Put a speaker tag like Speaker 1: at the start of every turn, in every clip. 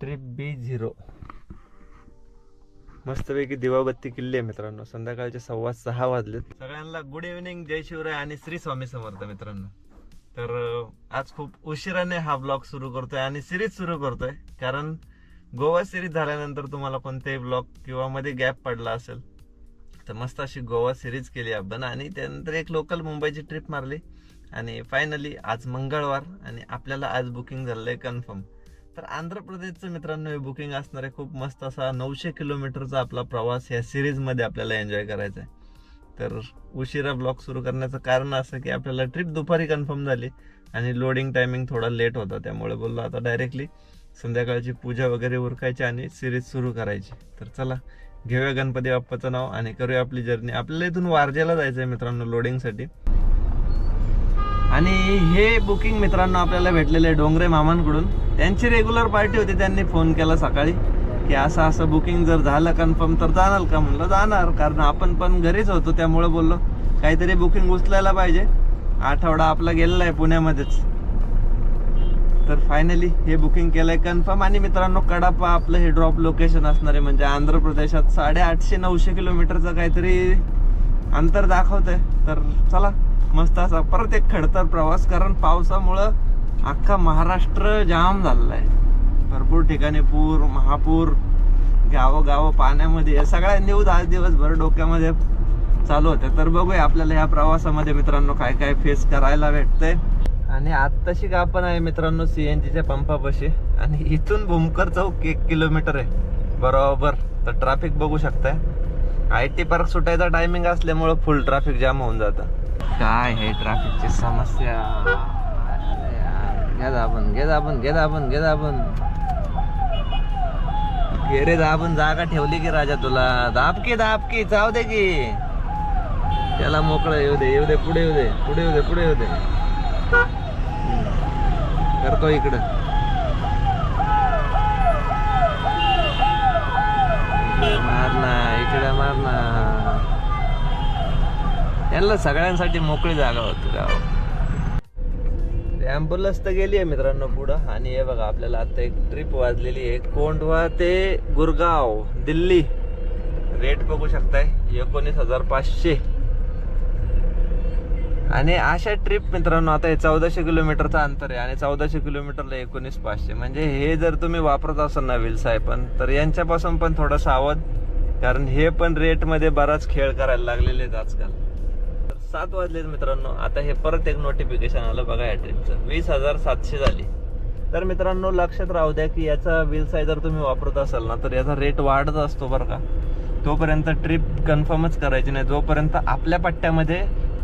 Speaker 1: Trip बी zero. मस्तपैकी दिवाबत्ती किल्ली आहे मित्रांनो. संध्याकाळचे सव्वा सहा वाजलेत. सगळ्यांना गुड इव्हनिंग जय शिवराय आणि श्री स्वामी समर्थ मित्रांनो. तर आज खूप उशिराने हा ब्लॉग सुरू करतोय आणि सिरीज सुरू करतोय. कारण गोवा सिरीज झाल्यानंतर तुम्हाला कोणतेही ब्लॉग किंवा मध्ये गॅप पडला असेल तर मस्त अशी गोवा सिरीज केली आपण. आणि त्यानंतर एक लोकल मुंबईची ट्रिप मारली. आणि फायनली आज मंगळवार आणि आपल्याला आज बुकिंग झालंय कन्फर्म तर आंध्र प्रदेशचं मित्रांनो हे बुकिंग असणार आहे. खूप मस्त असा नऊशे किलोमीटरचा आपला प्रवास या सिरीजमध्ये आपल्याला एन्जॉय करायचा आहे. तर उशिरा ब्लॉग सुरू करण्याचं कारण असं की आपल्याला ट्रिप दुपारी कन्फर्म झाली आणि लोडिंग टायमिंग थोडा लेट होता. त्यामुळे बोललो आता डायरेक्टली संध्याकाळची पूजा वगैरे उरकायची आणि सिरीज सुरू करायची. तर चला घेऊया गणपती बाप्पाचं नाव आणि करूया आपली जर्नी आपल्याला इथून वारजेला जायचं आहे मित्रांनो लोडिंगसाठी आणि हे बुकिंग मित्रांनो आपल्याला भेटलेलं आहे डोंगरे मामांकडून. त्यांची रेग्युलर पार्टी होती त्यांनी फोन केला सकाळी की असं असं बुकिंग जर झालं कन्फर्म तर जाणार का? म्हणलं जाणार कारण आपण पण घरीच होतो त्यामुळे बोललो काहीतरी बुकिंग उचलायला पाहिजे. आठवडा आपला गेलेला आहे पुण्यामध्येच. तर फायनली हे बुकिंग केलंय कन्फर्म आणि मित्रांनो कडापा आपलं हे ड्रॉप लोकेशन असणार आहे म्हणजे आंध्र प्रदेशात साडेआठशे नऊशे किलोमीटरचं काहीतरी अंतर दाखवतंय. तर चला मस्त असा परत एक खडतर प्रवास कारण पावसामुळं अख्खा महाराष्ट्र जाम झालेला आहे भरपूर ठिकाणी पूर महापूर गावं गावं पाण्यामध्ये. या सगळ्या न्यूज आज दिवसभर डोक्यामध्ये चालू होत्या. तर बघूया आपल्याला या प्रवासामध्ये मित्रांनो काय काय फेस करायला भेटतंय. आणि आत्ताशी का आपण आहे मित्रांनो सी एन जीच्या पंपापाशी. आणि इथून भूमकर चौक एक किलोमीटर आहे. बरोबर. तर ट्रॅफिक बघू शकताय. आय टी पार्क सुटायचा टायमिंग असल्यामुळं फुल ट्रॅफिक जाम होऊन जातं. काय हे ट्रॅफिकची समस्या? घे आपण घे आपण घे आपण घे आपण घे रे दाबून जागा ठेवली की राजा तुला. दाब की दाब की दे की. त्याला मोकळं येऊ दे येऊ दे पुढे येऊ दे पुढे येऊ दे पुढे येऊ दे. करतो इकडं. मारना इकडे मारना यांना सगळ्यांसाठी मोकळी जागा होती राव. ॲम्ब्युलन्स तर गेली आहे मित्रांनो पुढं. आणि हे बघा आपल्याला आता एक ट्रिप वाजलेली आहे. कोंढवा ते गुरगाव दिल्ली. रेट बघू शकताय एकोणीस हजार पाचशे. आणि अशा ट्रिप मित्रांनो आता हे चौदाशे किलोमीटरचं अंतर आहे. आणि चौदाशे किलोमीटरला एकोणीस पाचशे. म्हणजे हे जर तुम्ही वापरत असाल ना विल पण तर यांच्यापासून पण थोडं सावध कारण हे पण रेटमध्ये बराच खेळ करायला लागलेले आहेत आजकाल. सात वाजलेत मित्रांनो. आता हे परत एक नोटिफिकेशन आलं बघा या ट्रिपचं वीस हजार सातशे झाली. तर मित्रांनो लक्षात राहू द्या की याचा व्हील साईज जर तुम्ही वापरत असाल ना तर याचा रेट वाढत असतो बरं का. तोपर्यंत ट्रिप कन्फर्मच करायची नाही. जोपर्यंत आपल्या पट्ट्यामध्ये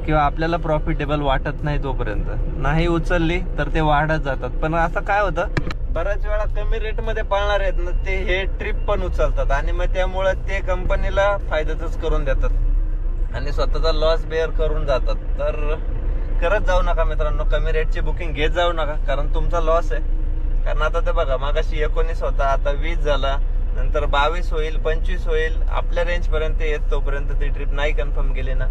Speaker 1: किंवा आपल्याला प्रॉफिटेबल वाटत नाही तोपर्यंत. नाही उचलली तर ते वाढत जातात. पण असं काय होतं? बऱ्याच वेळा कमी रेटमध्ये पळणार आहेत ना ते हे ट्रिप पण उचलतात. आणि मग त्यामुळे ते कंपनीला फायद्याच करून देतात. आणि स्वतःचा लॉस बेअर करून जातात. तर करत जाऊ नका मित्रांनो. कमी रेटची बुकिंग घेत जाऊ नका. कारण तुमचा लॉस आहे. कारण आता ते बघा मागाशी एकोणीस होता आता वीस झाला. नंतर बावीस होईल पंचवीस होईल. आपल्या रेंजपर्यंत येत तोपर्यंत ती ट्रिप नाही कन्फर्म केली ना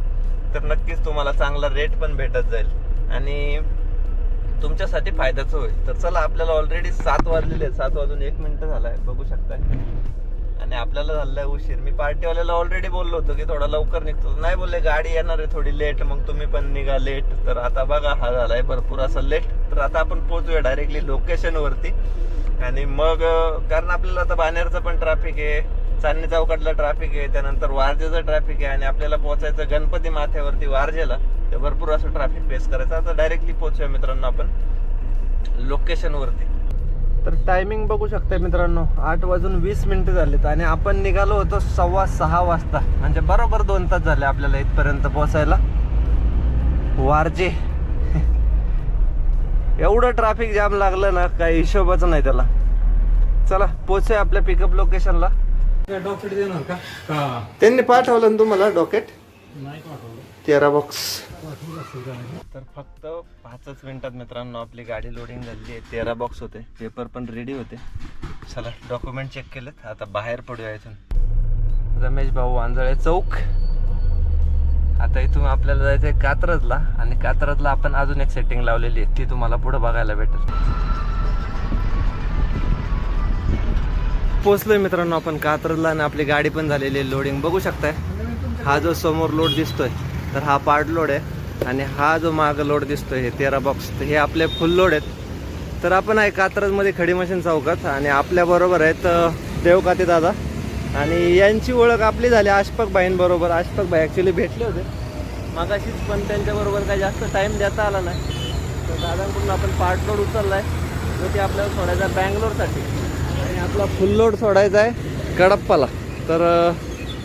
Speaker 1: तर नक्कीच तुम्हाला चांगला रेट पण भेटत जाईल. आणि तुमच्यासाठी फायद्याचं होईल. तर चला आपल्याला ऑलरेडी सात वाजलेले आहेत. सात वाजून एक मिनिट झालाय बघू शकताय. आणि आपल्याला झालाय उशीर. मी पार्टीवाल्याला ऑलरेडी बोललो होतो की थोडा लवकर निघतो. नाही बोलले गाडी येणार आहे थोडी लेट मग तुम्ही पण निघा लेट तर आता बघा हा झालाय भरपूर असा लेट तर आता आपण पोहोचूया डायरेक्टली लोकेशन वरती. आणि मग कारण आपल्याला आता बानेरचं पण ट्रॅफिक आहे चांदणी चौकातला ट्रॅफिक आहे त्यानंतर वारजेचं ट्रॅफिक आहे आणि आपल्याला पोहोचायचं गणपती माथ्यावरती वारजेला. तर भरपूर असं ट्रॅफिक फेस करायचं. आता डायरेक्टली पोहोचूया मित्रांनो आपण लोकेशन वरती. तर टायमिंग बघू शकता मित्रांनो आठ वाजून वीस मिनिटं झालेत आणि आपण निघालो होतो सव्वा सहा वाजता. म्हणजे बरोबर दोन तास झाले आपल्याला इथपर्यंत पोहोचायला. वारजे. एवढं ट्रॅफिक जाम लागलं ना काही हिशोबाचं नाही त्याला. चला पोचूया आपल्या पिकअप लोकेशनला
Speaker 2: डॉक्टर देणार का का?
Speaker 1: त्यांनी पाठवलं ना तुम्हाला डॉकेट?
Speaker 2: नाही पाठवलं.
Speaker 1: तेरा बॉक्स तर फक्त पाचच मिनिटात मित्रांनो आपली गाडी लोडिंग झाली आहे. तेरा बॉक्स होते. पेपर पण रेडी होते. चला डॉक्युमेंट चेक केलेत. आता बाहेर पडूया इथून. रमेश भाऊ वांजळे चौक. आता इथून आपल्याला जायचं आहे कात्रजला आणि कात्रजला आपण अजून एक सेटिंग लावलेली आहे. ती तुम्हाला पुढे बघायला भेटेल. पोचलोय मित्रांनो आपण कात्रजला आणि आपली गाडी पण झालेली आहे लोडिंग बघू शकताय. हा जो समोर लोड दिसतोय. तर हा पार्ट लोड आहे आणि हा जो माग लोड दिसतोय हे तेरा बॉक्स हे आपले फुल लोड आहेत. तर आपण आहे कात्रजमध्ये खडी मशीन चौकात आणि आपल्या बरोबर आहेत देवकाते दादा. आणि यांची ओळख आपली झाली आशफाक भाईंबरोबर आशफाक भाई ॲक्च्युली भेटले होते. मागाशीच पण त्यांच्याबरोबर काही जास्त टाईम देता आला नाही. तर दादांकडून आपण पार्ट लोड उचलला आहे तो ते आपल्याला सोडायचा आहे बँगलोरसाठी. आणि आपला फुल लोड सोडायचा आहे कडप्पाला. तर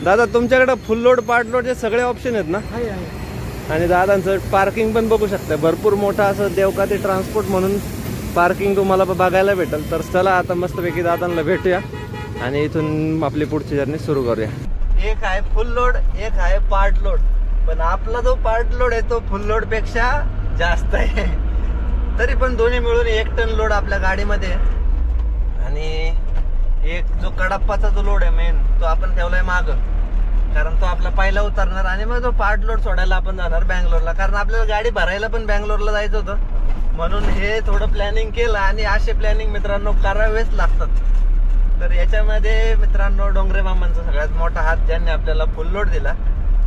Speaker 1: दादा तुमच्याकडे फुल लोड पार्ट लोडचे सगळे ऑप्शन आहेत ना?
Speaker 2: आहे आहे.
Speaker 1: आणि दादांचं पार्किंग पण बघू शकता. भरपूर मोठा असं देवकाते ट्रान्सपोर्ट म्हणून पार्किंग तुम्हाला बघायला भेटेल. तर चला आता मस्तपैकी दादांना भेटूया. आणि इथून आपली पुढची जर्नी सुरू करूया. एक आहे फुल लोड एक आहे पार्ट लोड पण आपला जो पार्ट लोड आहे तो फुल लोडपेक्षा जास्त आहे. तरी पण दोन्ही मिळून एक टन लोड आपल्या गाडीमध्ये. आणि एक जो कडप्पाचा जो लोड आहे मेन तो आपण ठेवलाय माग. कारण तो आपला पहिला उतरणार आणि मग तो पार्ट लोड सोडायला आपण जाणार बँगलोरला. कारण आपल्याला गाडी भरायला पण बँगलोरला जायचं होतं. म्हणून हे थोडं प्लॅनिंग केलं आणि असे प्लॅनिंग मित्रांनो करावेच लागतात. तर याच्यामध्ये मित्रांनो डोंगरे मामांचा सगळ्यात मोठा हात ज्यांनी आपल्याला फुल लोड दिला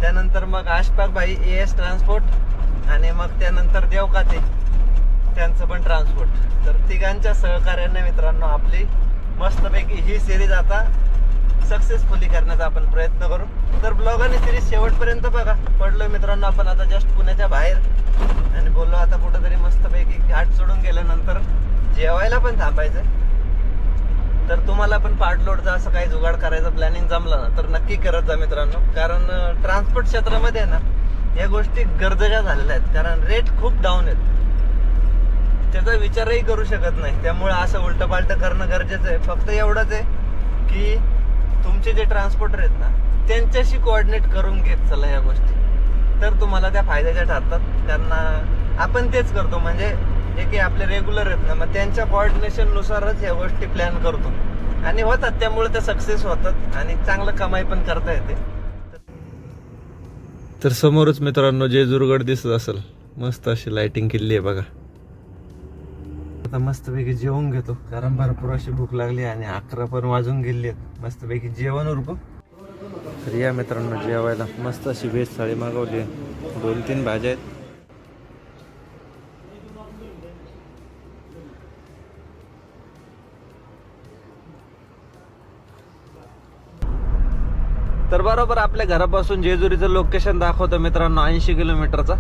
Speaker 1: त्यानंतर मग आशपाक भाई ए एस ट्रान्सपोर्ट आणि मग त्यानंतर देवकाते त्यांचं पण ट्रान्सपोर्ट तर तिघांच्या सहकार्याने मित्रांनो आपली मस्तपैकी ही सिरीज आता सक्सेसफुली करण्याचा आपण प्रयत्न करू. तर ब्लॉग आणि सिरीज शेवटपर्यंत बघा. पडलो मित्रांनो आपण आता जस्ट पुण्याच्या बाहेर. आणि बोललो आता कुठंतरी मस्तपैकी घाट सोडून गेल्यानंतर जेवायला पण थांबायचं तर तुम्हाला पण पार्टलोडचा असं काही जुगाड करायचं प्लॅनिंग जमलं ना तर नक्की करत जा मित्रांनो. कारण ट्रान्सपोर्ट क्षेत्रामध्ये ना या गोष्टी गरजेच्या झालेल्या आहेत. कारण रेट खूप डाऊन आहेत. त्याचा विचारही करू शकत नाही. त्यामुळे असं उलटपालट करणं गरजेचं आहे. फक्त एवढंच आहे की तुमचे जे ट्रान्सपोर्टर आहेत ना त्यांच्याशी कोऑर्डिनेट करून घेत चला या गोष्टी. तर तुम्हाला त्या फायद्याच्या ठरतात. कारण आपण तेच करतो. म्हणजे जे काही आपले रेग्युलर आहेत ना मग त्यांच्या कॉर्डिनेशननुसारच या गोष्टी प्लॅन करतो. आणि होतात. त्यामुळे त्या सक्सेस होतात. आणि चांगलं कमाई पण करता येते. तर समोरच मित्रांनो जेजुरगड दिसत असेल मस्त अशी लाइटिंग केली आहे बघा. आता मस्तपैकी जेवून घेतो. कारण भरपूर अशी भूक लागली आणि अकरा पण वाजून गेली आहेत. मस्तपैकी जेवण उरकू. तर या मित्रांनो जेवायला मस्त अशी व्हेज थाळी मागवली आहे. दोन तीन भाज्या आहेत. तर बरोबर आपल्या घरापासून जेजुरीचं लोकेशन दाखवतं मित्रांनो ऐंशी किलोमीटरचा.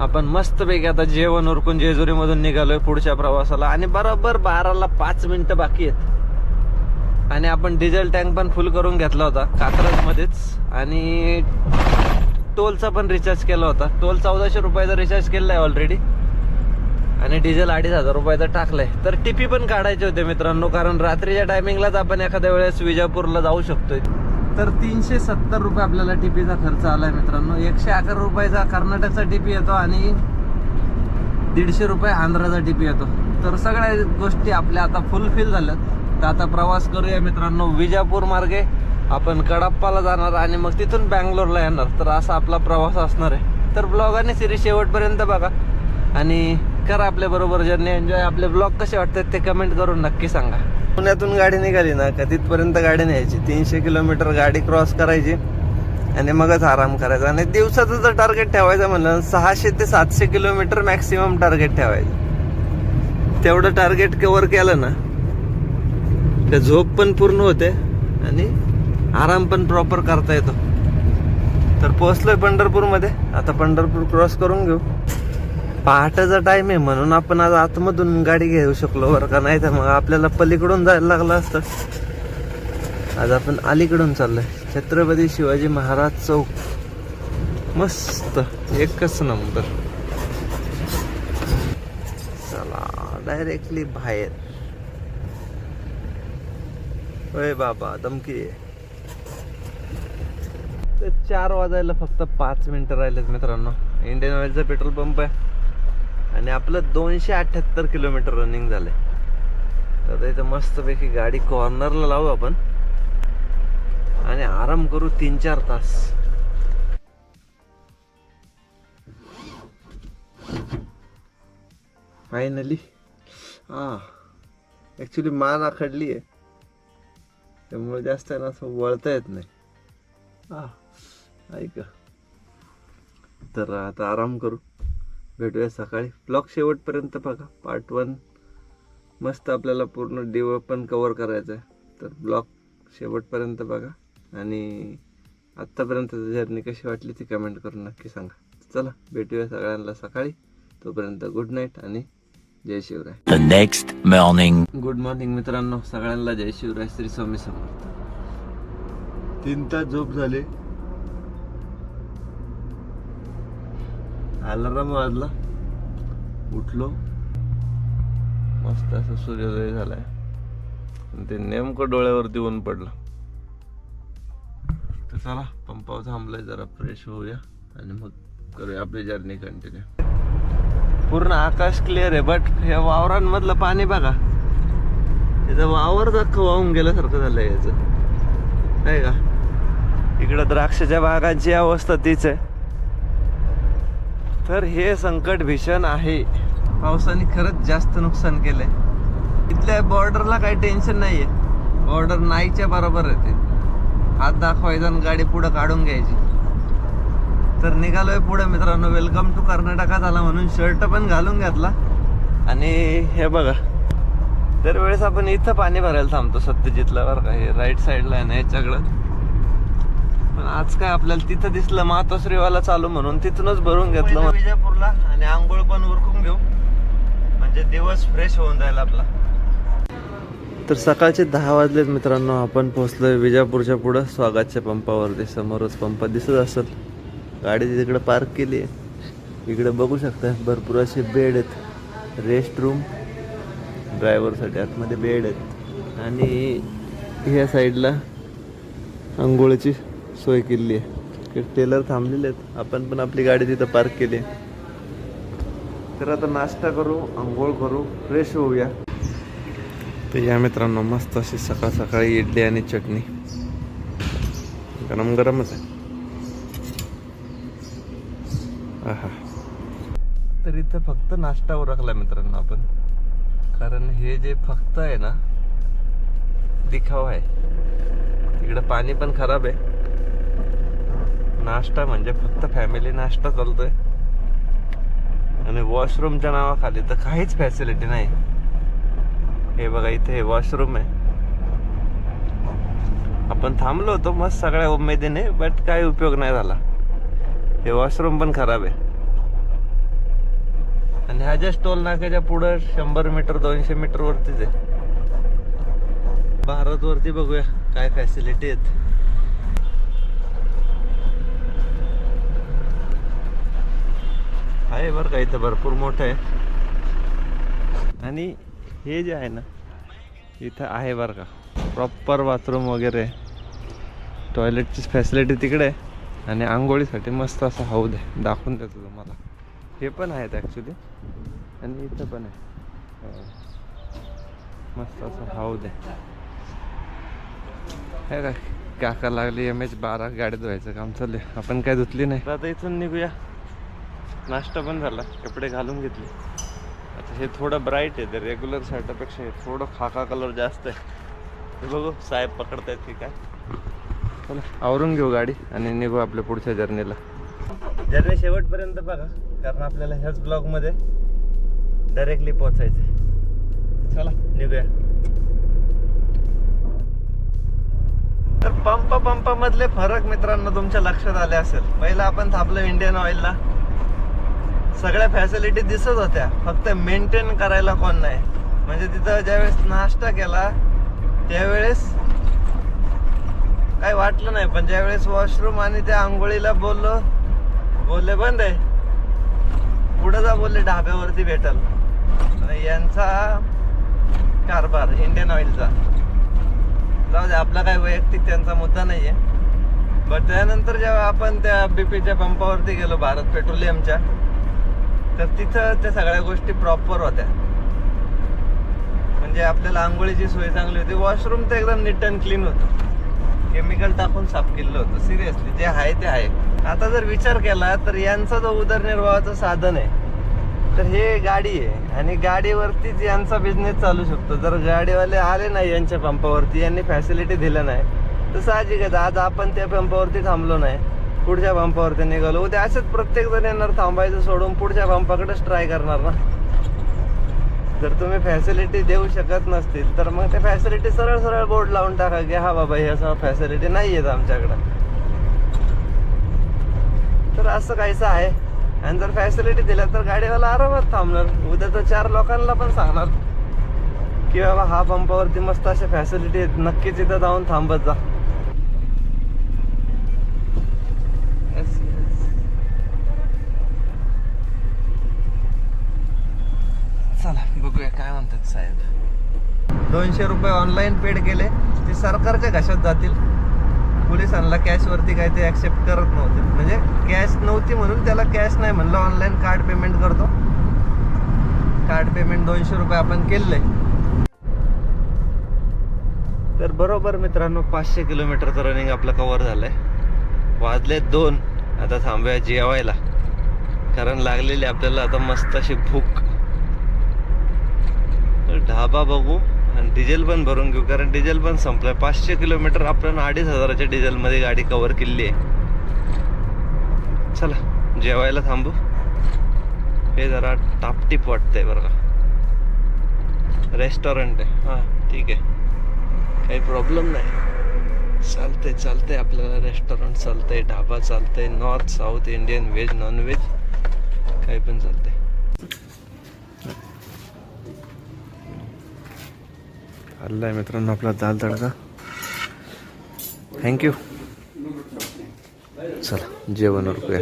Speaker 1: आपण मस्तपैकी आता जेवण उरकून जेजुरीमधून निघालोय पुढच्या प्रवासाला. आणि बरोबर बाराला पाच मिनटं बाकी आहेत. आणि आपण डिझेल टँक पण फुल करून घेतला होता कात्रजमध्येच. आणि टोलचा पण रिचार्ज केला होता. टोल चौदाशे रुपयाचा रिचार्ज केलेला आहे ऑलरेडी आणि डिझेल अडीच हजार रुपयाचा टाकलाय. तर टिपी पण काढायचे होते मित्रांनो कारण रात्रीच्या टायमिंगलाच आपण एखाद्या वेळेस विजापूरला जाऊ शकतोय. तर तीनशे सत्तर रुपये आपल्याला टिपीचा खर्च आलाय मित्रांनो. एकशे अकरा रुपयाचा कर्नाटकचा टिपी येतो आणि दीडशे रुपये आंध्राचा टिपी येतो. तर सगळ्या गोष्टी आपल्या आता फुलफिल झाल्यात. तर आता प्रवास करूया मित्रांनो विजापूर मार्गे. आपण कडप्पाला जाणार आणि मग तिथून बँगलोरला येणार. तर असा आपला प्रवास असणार आहे. तर ब्लॉग आणि सिरीज शेवटपर्यंत बघा. आणि करा आपल्याबरोबर जर्नी एन्जॉय आपले ब्लॉग कसे वाटतात ते कमेंट करून नक्की सांगा. पुण्यातून गाडी निघाली ना का तिथपर्यंत गाडी न्यायची. तीनशे किलोमीटर गाडी क्रॉस करायची आणि मगच आराम करायचा. आणि दिवसाचं जर टार्गेट ठेवायचं म्हणलं सहाशे ते सातशे किलोमीटर मॅक्सिमम टार्गेट ठेवायचं. तेवढं टार्गेट कव्हर केलं ना त्या झोप पण पूर्ण होते आणि आराम पण प्रॉपर करता येतो. तर पोहोचलोय पंढरपूरमध्ये. आता पंढरपूर क्रॉस करून घेऊ. पहाटेचा टाइम आहे म्हणून आपण आज आतमधून गाडी घेऊ शकलो बरं का? नाही तर मग आपल्याला पलीकडून जायला लागलं असतं. आज आपण अलीकडून चाललोय. छत्रपती शिवाजी महाराज चौक. मस्त. एकच नंबर चला डायरेक्टली बाहेर. होय बाबा धमकी तर चार वाजायला फक्त पाच मिनिटं राहिलेत मित्रांनो. इंडियन ऑइलचा पेट्रोल पंप आहे. आणि आपलं दोनशे अठ्ठ्याहत्तर किलोमीटर रनिंग झालंय. तर आता इथं मस्तपैकी गाडी कॉर्नरला लावू आपण. आणि आराम करू तीन चार तास. फायनली हा. ऍक्च्युली मान आखडली आहे. त्यामुळे जास्त आहे ना असं वळता येत नाही. हा. ऐका. तर आता आराम करू. भेटूया सकाळी. ब्लॉग शेवटपर्यंत बघा. पार्ट वन मस्त आपल्याला पूर्ण डिव पण कवर करायचं आहे तर ब्लॉग शेवटपर्यंत बघा. आणि आत्तापर्यंत जर्नी कशी वाटली ती कमेंट करून नक्की सांगा. चला भेटूया सगळ्यांना सकाळी. तोपर्यंत गुड नाईट आणि जय Shivrai.
Speaker 3: Next morning.
Speaker 1: Good morning मित्रांनो. सगळ्यांना जय शिवराय. श्री स्वामी समर्थ. तीन तास झोप झाले. अलाराम वाजला. उठलो. मस्त असं सूर्योदय झालाय. ते नेमकं डोळ्यावरती ऊन पडलं. तर चला पंपावर थांबलाय जरा फ्रेश होऊया. आणि मग करूया आपली जर्नी कंटिन्यू पूर्ण आकाश क्लिअर आहे बट ह्या वावरांमधलं पाणी बघा. त्याचं वावर अख्खं वाहून गेल्यासारखं झालंय याचं. नाही का? इकडं द्राक्षाच्या बागांची अवस्था तीच आहे. तर हे संकट भीषण आहे. पावसाने खरंच जास्त नुकसान केलंय. इथल्या बॉर्डरला काही टेन्शन नाहीये. बॉर्डर नाहीच्या बरोबर आहे ते. हात दाखवायचा आणि गाडी पुढं काढून घ्यायची. तर निघालोय पुढे मित्रांनो. वेलकम टू कर्नाटका झाला म्हणून शर्ट पण घालून घातला. आणि हे बघा. दरवेळेस आपण इथं पाणी भरायला थांबतो सत्यजितला बरं का. हे राईट साईडला आहे ना याच्याकडं. पण आज काय आपल्याला तिथं दिसलं मातोश्रीवाला चालू म्हणून तिथूनच भरून घेतलं विजापूरला आणि आंघोळ पण उरकून घेऊ. म्हणजे दिवस फ्रेश होऊन जाईल आपला. तर सकाळचे दहा वाजलेत मित्रांनो आपण पोहोचलोय विजापूरच्या पुढं. स्वागतच्या पंपावरती समोरच पंप दिसत असेल. गाडी तिकडे पार्क केली आहे. इकडे बघू शकता भरपूर असे बेड आहेत. रेस्ट रूम ड्रायव्हरसाठी आतमध्ये बेड आहेत. आणि ह्या साईडला आंघोळीची सोय केली आहे. टेलर थांबलेले आहेत. आपण पण आपली गाडी तिथं पार्क केली आहे. तर आता नाश्ता करू आंघोळ करू फ्रेश होऊया. तर या मित्रांनो मस्त अशी सकाळ सकाळी इडली आणि चटणी. गरम गरमच आहे. तर इथं फक्त नाश्ता उरकला मित्रांनो आपण. कारण हे जे फक्त आहे ना दिखावा आहे. इकडं पाणी पण खराब आहे. नाश्ता म्हणजे फक्त फॅमिली नाश्ता चालतोय. आणि वॉशरूमच्या नावाखाली तर काहीच फॅसिलिटी नाही. हे बघा इथे हे वॉशरूम आहे. आपण थांबलो होतो मस्त सगळ्या उमेदीने बट काही उपयोग नाही झाला. हे वॉशरूम पण खराब आहे. आणि ह्या ज्या टोल नाक्याच्या पुढं शंभर मीटर दोनशे मीटर वरतीच आहे. भारत वरती बघूया काय फॅसिलिटी आहेत. आहे बरं का इथं भरपूर मोठं आहे. आणि हे जे आहे ना इथं आहे बरं का प्रॉपर बाथरूम वगैरे. टॉयलेटची फॅसिलिटी तिकडे आहे. आणि आंघोळीसाठी मस्त असं हौद आहे. दाखवून देतो तुम्हाला. हे पण आहेत ॲक्च्युली आणि इथं पण आहे. हो. मस्त असं हौद आहे. हे काका लागली एम एच बारा गाडी धुवायचं काम चालले आपण काय धुतली नाही? आता इथून निघूया. नाश्ता पण झाला कपडे घालून घेतले. आता हे थोडं ब्राईट आहे ते रेग्युलर शर्टापेक्षा हे थोडं खाका कलर जास्त आहे. हे बघू साहेब पकडतायत की काय. चला आवरून घेऊ गाडी आणि निघू आपल्या पुढच्या जर्नीला जर्नी शेवटपर्यंत बघा कारण आपल्याला ह्याच ब्लॉगमध्ये डायरेक्टली पोचायचं आहे चला निघूया. तर पंप पंपामधले फरक मित्रांनो तुमच्या लक्षात आले असेल. पहिला आपण थांबलो इंडियन ऑइलला सगळ्या फॅसिलिटी दिसत होत्या. फक्त मेंटेन करायला कोण नाही. म्हणजे तिथं ज्यावेळेस नाश्ता केला त्यावेळेस काही वाटलं नाही. पण ज्यावेळेस वॉशरूम आणि त्या आंघोळीला बोललो बोलले बंद आहे. पुढे जा बोलले ढाब्यावरती भेटल. आणि यांचा कारभार इंडियन ऑइलचा जाऊ दे आपला काही वैयक्तिक त्यांचा मुद्दा नाही आहे बट त्यानंतर जेव्हा आपण त्या बीपीच्या पंपावरती गेलो भारत पेट्रोलियमच्या तर तिथं त्या सगळ्या गोष्टी प्रॉपर होत्या. म्हणजे आपल्याला आंघोळीची सोय चांगली होती. वॉशरूम तर एकदम नीट अँड क्लीन होतं. केमिकल टाकून साफ केलं होतं. सिरियसली जे आहे ते आहे. आता जर विचार केला तर यांचा जो उदरनिर्वाहाचं साधन आहे तर हे गाडी आहे. आणि गाडीवरतीच यांचा बिझनेस चालू शकतो. जर गाडीवाले आले नाही यांच्या पंपावरती यांनी फॅसिलिटी दिलं नाही तर साहजिकच आज आपण त्या पंपावरती थांबलो नाही. पुढच्या पंपावरती निघालो. उद्या असंच प्रत्येक जण येणार थांबायचं सोडून पुढच्या पंपाकडेच ट्राय करणार ना. जर तुम्ही फॅसिलिटी देऊ शकत नसतील तर मग त्या फॅसिलिटी सरळ सरळ बोर्ड लावून टाका की हा बाबा हे असं फॅसिलिटी नाही आहेत आमच्याकडं. तर असं काहीसं आहे. आणि जर फॅसिलिटी दिल्या तर गाडीवाला आरामात थांबणार. उद्या तर चार लोकांना पण सांगणार. की बाबा हा पंपावरती मस्त अशा फॅसिलिटी आहेत. नक्कीच इथं जाऊन थांबत जा. बघूया काय म्हणतात साहेब? दोनशे रुपये ऑनलाईन पेड केले. ते सरकारच्या घशात जातील. पोलिसांना कॅशवरती काय ते ॲक्सेप्ट करत नव्हते. म्हणजे कॅश नव्हती म्हणून त्याला कॅश नाही म्हणलं. ऑनलाईन कार्ड पेमेंट करतो. कार्ड पेमेंट दोनशे रुपये आपण केले. तर बरोबर मित्रांनो पाचशे किलोमीटरचं रनिंग आपलं कव्हर झालंय. वाजले दोन. आता थांबूया जेवायला. कारण लागलेली आपल्याला आता मस्त अशी भूक. तर ढाबा बघू आणि डिझेल पण भरून घेऊ कारण डिझेल पण संपलंय. पाचशे किलोमीटर आपण अडीच हजाराच्या डिझेलमध्ये गाडी कवर केली आहे. चला जेवायला थांबू. हे जरा टापटीप वाटतंय बरं का. रेस्टॉरंट आहे. हां ठीक आहे. काही प्रॉब्लेम नाही. चालतंय चालतंय आपल्याला रेस्टॉरंट चालतंय ढाबा चालतंय. North south Indian veg non veg काही पण चालतंय. आलाय मित्रांनो आपला दाल तडका. थँक्यू चला जेवण उरकूया.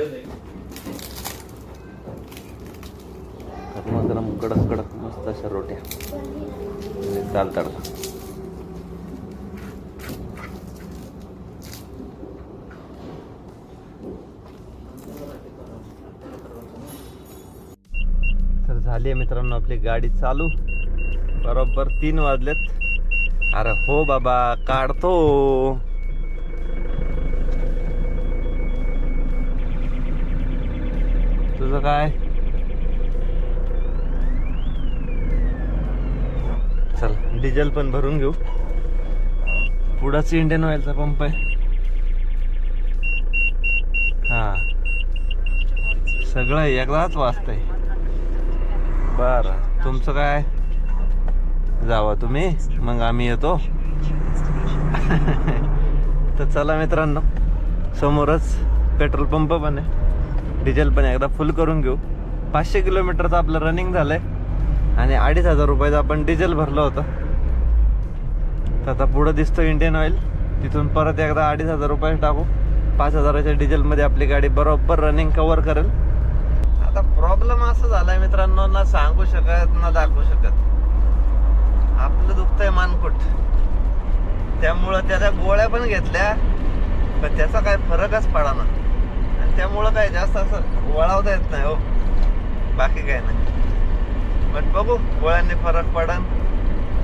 Speaker 1: गरम कडक कडक मस्त अशा रोट्या. दाल तडका. तर झाली आहे मित्रांनो आपली गाडी चालू. बरोबर तीन वाजलेत. अरे हो बाबा काढतो. तुझं काय? चल डिझेल पण भरून घेऊ. पुढाच इंडियन ऑइलचा पंप आहे. हा. सगळं एकदाच वाचतंय बर तुमचं काय? जावा तुम्ही मग आम्ही येतो. तर चला मित्रांनो समोरच पेट्रोल पंप पण आहे. डिझेल पण एकदा फुल करून घेऊ. पाचशे किलोमीटरचं आपलं रनिंग झालंय. आणि अडीच हजार रुपयाचं आपण डिझेल भरलं होतं. तर आता पुढं दिसतो इंडियन ऑइल तिथून परत एकदा अडीच हजार रुपये टाकू. पाच हजाराच्या डिझेलमध्ये आपली गाडी बरोबर रनिंग कवर करेल. आता प्रॉब्लेम असं झालाय मित्रांनो ना सांगू शकत ना दाखवू शकत. आपलं दुखतंय मानकुट. त्यामुळं त्याच्या गोळ्या पण घेतल्या पण त्याचा काय फरकच पडा ना आणि त्यामुळं काय जास्त असं वळावता येत नाही हो. बाकी काय नाही. पण बघू गोळ्यांनी फरक पडन.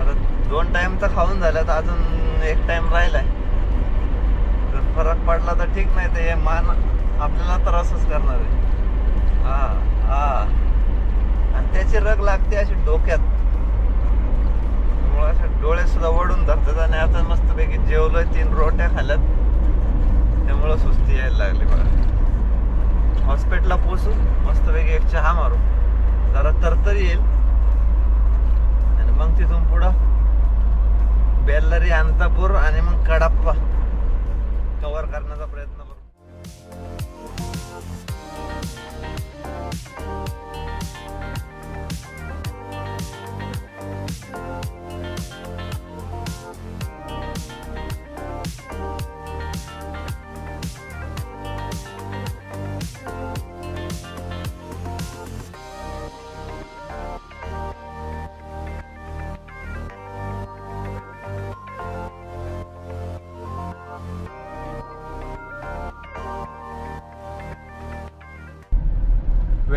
Speaker 1: आता दोन टाइम तर खाऊन झाल्यात अजून एक टाइम राहिलाय. तर फरक पडला तर ठीक नाही तर हे मान आपल्याला त्रासच करणार आहे. हा हा आणि त्याची रग लागते अशी डोक्यात. असे डोळे सुद्धा वडून जातात आणि आता मस्तपैकी जेवलोय तीन रोट्या खाल्यात त्यामुळं सुस्ती यायला लागली बघा. हॉस्पिटलला पोचू मस्तपैकी एक चहा मारू. जरा तरतरी येईल. आणि मग तिथून पुढं बेल्लरी अंतापूर आणि मग कडाप्पा. कव्हर करण्याचा प्रयत्न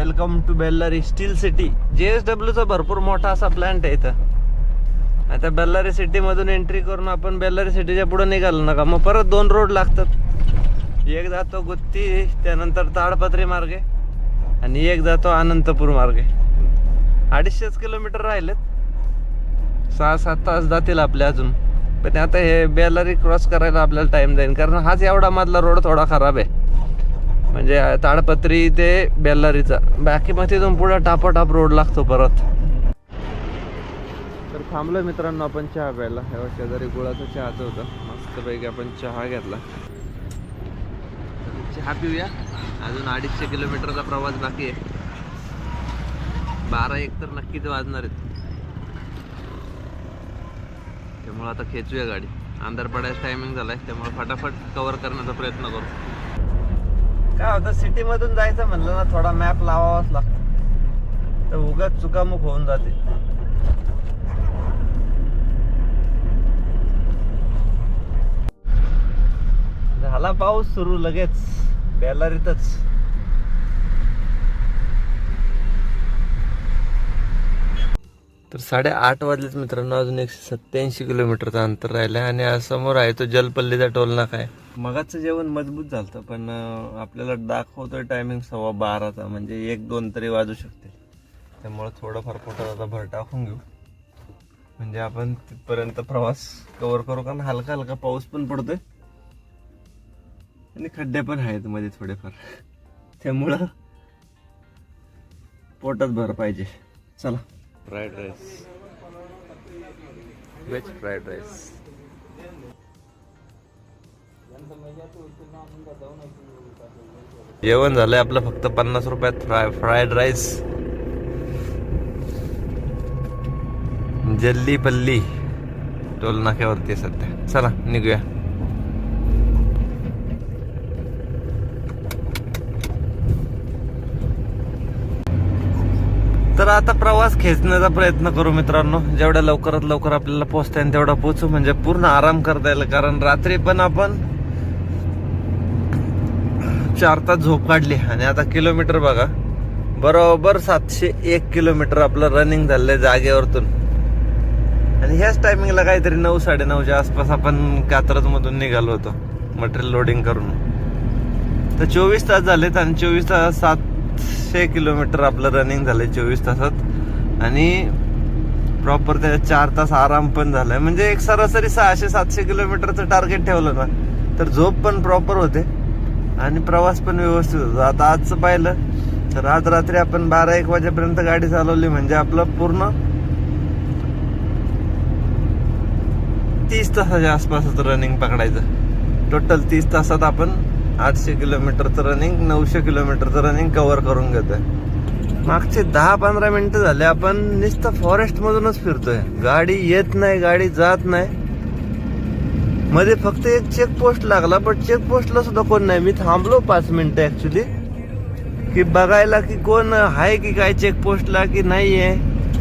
Speaker 1: welcome to Bellary steel city. J S डब्ल्यूचा भरपूर मोठा असा प्लांट आहे इथं. आता बेल्लारी सिटीमधून एंट्री करून आपण बेल्लारी सिटीच्या पुढे निघालो नका. मग परत दोन रोड लागतात. एक जातो गुत्ती त्यानंतर ताडपत्री मार्गे आणि एक जातो अनंतपूर मार्गे. अडीचशेच किलोमीटर राहिलेत. सहा सात तास जातील आपले अजून. पण आता हे बेलारी क्रॉस करायला आपल्याला टाईम जाईल. कारण हाच एवढा मधला रोड थोडा खराब आहे. म्हणजे ताडपत्री ते बेल्लारीचा. बाकी मग तिथून पुढे टापाटाप रोड लागतो परत. तर थांबलोय मित्रांनो आपण चहा प्यायला. ह्या शेजारी गुळाचा चहाचं होतं मस्तपैकी आपण चहा घेतला. चहा पिऊया. अजून अडीचशे किलोमीटरचा प्रवास बाकी आहे. बारा एक तर नक्कीच वाजणार आहेत. त्यामुळे आता खेचूया गाडी. अंधार पडायचा टायमिंग झालाय. त्यामुळे फटाफट कव्हर करण्याचा प्रयत्न करू. काय होतं सिटी मधून जायचं म्हणलं ना थोडा मॅप लावावाच लागतो. तर उगाच चुकामुख होऊन जाते. झाला पाऊस सुरू लगेच बेलारीतच. तर साडेआठ वाजलेच मित्रांनो अजून एकशे सत्याऐंशी किलोमीटरचं अंतर राहिलं आहे आणि आज समोर आहे तो जलपल्लीचा टोल नाका आहे. मगाचं जेवण मजबूत झालं पण आपल्याला दाखवतोय टायमिंग सव्वा बाराचा म्हणजे एक दोन तरी वाजू शकते त्यामुळे थोडंफार पोटात आता भर टाकून घेऊ. म्हणजे आपण तिथपर्यंत प्रवास कवर करू कारण हलका हलका पाऊस पण पडतोय. आणि खड्डे पण आहेत मध्ये थोडेफार. त्यामुळं पोटात भर पाहिजे. चला. Fried rice veg fried rice जेवण झालंय आपलं फक्त पन्नास रुपयात फ्राय फ्राईड राईस. जल्ली पल्ली. टोल नाक्यावरती सध्या. चला निघूया. तर आता प्रवास खेचण्याचा प्रयत्न करू मित्रांनो. जेवढ्या लवकरात लवकर आपल्याला पोहोचता येईल तेवढा पोहोचू. म्हणजे पूर्ण आराम करता येईल. कारण रात्री पण आपण चार तास झोप काढली आणि आता किलोमीटर बघा. बरोबर सातशे एक किलोमीटर आपलं रनिंग झालंय जागेवरतून. आणि ह्याच टायमिंगला काहीतरी नऊ साडेनऊच्या आसपास आपण कात्रज मधून निघालो होतो मटेरियल लोडिंग करून. तर चोवीस तास झालेत आणि चोवीस तास सातशे किलोमीटर आपलं रनिंग झालंय चोवीस तासात. आणि प्रॉपर त्याच्या चार तास आराम पण झालाय. म्हणजे एक सरासरी सहाशे सातशे किलोमीटरचं टार्गेट ठेवलं ना तर झोप पण प्रॉपर होते. आणि प्रवास पण व्यवस्थित होतो. आता आजचं पाहिलं तर आज रात्री आपण बारा एक वाजेपर्यंत गाडी चालवली म्हणजे आपलं पूर्ण तीस तासाच्या आसपासच रनिंग पकडायचं. टोटल तीस तासात आपण आठशे किलोमीटरचं रनिंग नऊशे किलोमीटरचं रनिंग कव्हर करून घेतोय. मागचे दहा पंधरा मिनिटं झाले आपण नुसतं फॉरेस्ट मधूनच फिरतोय. गाडी येत नाही गाडी जात नाही. मध्ये फक्त एक चेक पोस्ट लागला पण चेक पोस्टला सुद्धा कोण नाही. मी थांबलो पाच मिनिटं ऍक्च्युली की बघायला की कोण आहे की काय चेक पोस्टला की नाहीये.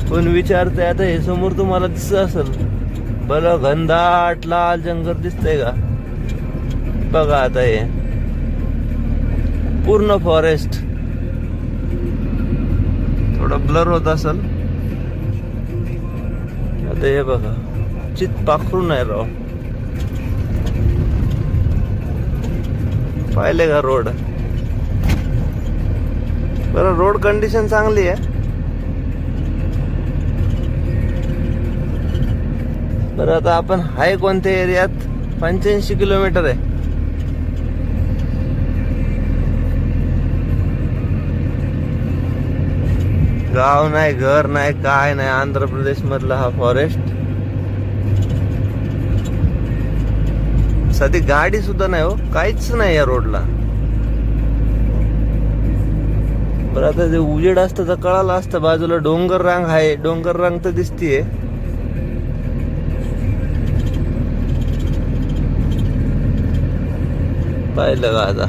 Speaker 1: कोण विचारतंय आता हे समोर तुम्हाला दिसत असेल. बरं घनदाट लाल जंगल दिसतंय का? बघा आता हे. पूर्ण फॉरेस्ट थोडं ब्लर होत असेल. आता हे बघा. चित पाखरून आहे राव. पाहिले का रोड बरं रोड कंडिशन चांगली आहे. बरं आता आपण हाय कोणत्या एरियात पंच्याऐंशी किलोमीटर आहे? गाव नाही घर नाही काय नाही आंध्र प्रदेश मधला हा फॉरेस्ट सध्या गाडी सुद्धा नाही हो. काहीच नाही या रोडला. बरं आता जे उजेड असतं तर कळालं असतं. बाजूला डोंगर रांग आहे. डोंगर रांग तर दिसतीये. पाहिलं का आता?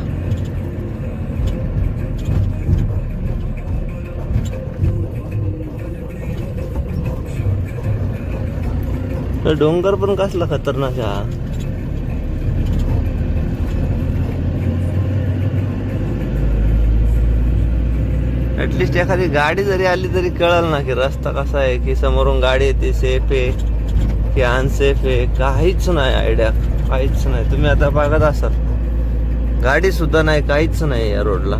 Speaker 1: डोंगर पण कसला खतरनाक आहे हा. ऍटलिस्ट एखादी गाडी जरी आली तरी कळल ना की रस्ता कसा आहे की समोरून गाडी येते सेफ आहे की अनसेफ आहे काहीच नाही आयडिया काहीच नाही. तुम्ही आता बघत असाल. गाडी सुद्धा नाही काहीच नाही या रोडला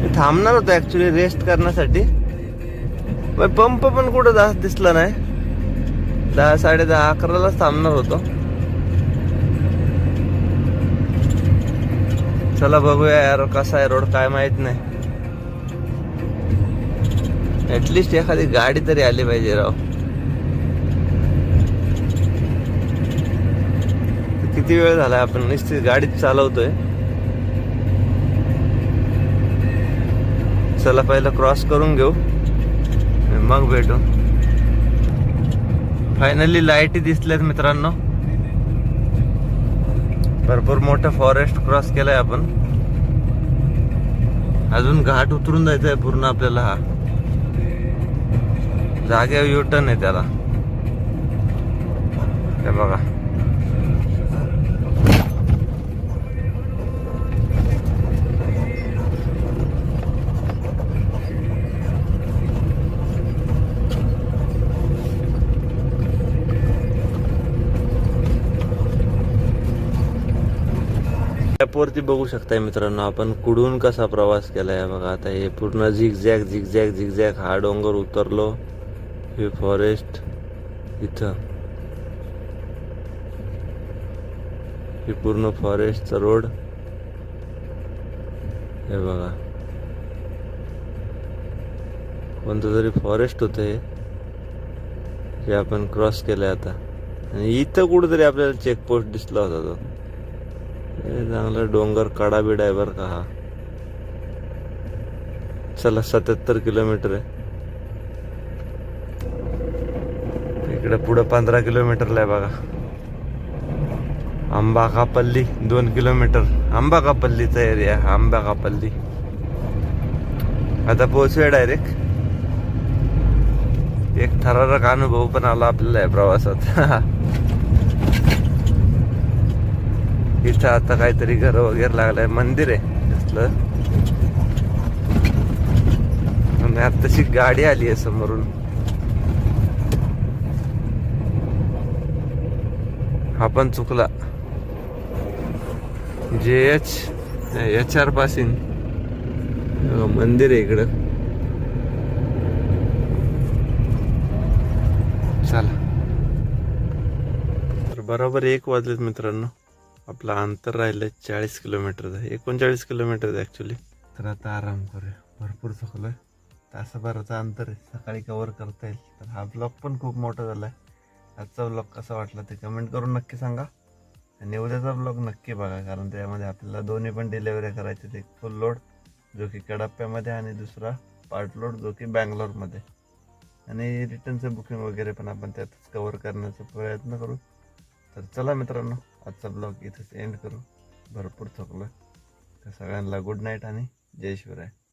Speaker 1: मी थांबणार होतो ऍक्च्युली रेस्ट करण्यासाठी. पण पंप पण कुठं जास्त दिसला नाही. दहा साडे दहा अकरालाच थांबणार होतो. चला बघूया यार कसा आहे रोड काय माहीत नाही. ऍटलिस्ट एखादी गाडी तरी आली पाहिजे राव. किती वेळ झाला आपण नुसती गाडीच चालवतोय. चला पहिला क्रॉस करून घेऊ. मग भेटू. फायनली लाईटी दिसल्यात मित्रांनो. भरपूर मोठं फॉरेस्ट क्रॉस केलंय आपण. अजून घाट उतरून जायचंय पूर्ण आपल्याला हा. जागेवर युटर्न आहे त्याला. ते बघा. ॲपवरती बघू शकताय मित्रांनो आपण कुडून कसा प्रवास केलाय बघा. आता हे पूर्ण झिगझॅग झिग झॅग हा डोंगर उतरलो. हे फॉरेस्ट इथं. हे पूर्ण फॉरेस्टचा रोड हे बघा. कोणतं तरी फॉरेस्ट होतं हे. जे आपण क्रॉस केलंय आता. आणि इथं कुठेतरी आपल्याला चेकपोस्ट दिसला होता तो. चांगला डोंगर काडा बिडा आहे बरं का हा. चला सत्याहत्तर किलोमीटर आहे. इकडे पुढे पंधरा किलोमीटरला आहे बघा. आंबा कापल्ली दोन किलोमीटर. आंबा कापल्लीचा एरिया आंबा कापल्ली आता पोहोचूया डायरेक्ट एक थरारक अनुभव पण आला आपल्याला आहे प्रवासात. इथं आता काहीतरी घर वगैरे लागलंय मंदिर आहे कसलं आणि आताशी गाडी आली आहे समोरून. हा पण चुकला. जे एच एच आर पासिंग मंदिर आहे इकडं. चला. तर बरोबर एक वाजलेत मित्रांनो. आपलं अंतर राहिलं चाळीस किलोमीटरचं एकोणचाळीस किलोमीटर ॲक्च्युली तर आता आराम करूया. भरपूर थकलोय तासाभराचं अंतर आहे. सकाळी कवर करता येईल. तर हा ब्लॉग पण खूप मोठा झाला आहे आजचा ब्लॉग कसा वाटला ते कमेंट करून नक्की सांगा. आणि उद्याचा ब्लॉग नक्की बघा कारण त्यामध्ये आपल्याला दोन्ही पण डिलेवरी करायचे ते फुल लोड जो की कडाप्प्यामध्ये आणि दुसरा पार्ट लोड जो की बँगलोरमध्ये. आणि रिटर्नचं बुकिंग वगैरे पण आपण त्यातच कवर करण्याचा प्रयत्न करू. तर चला मित्रांनो आजचा ब्लॉग इथेच एंड करू. भरपूर थकलो तर सगळ्यांना गुड नाईट आणि जय शिवराय.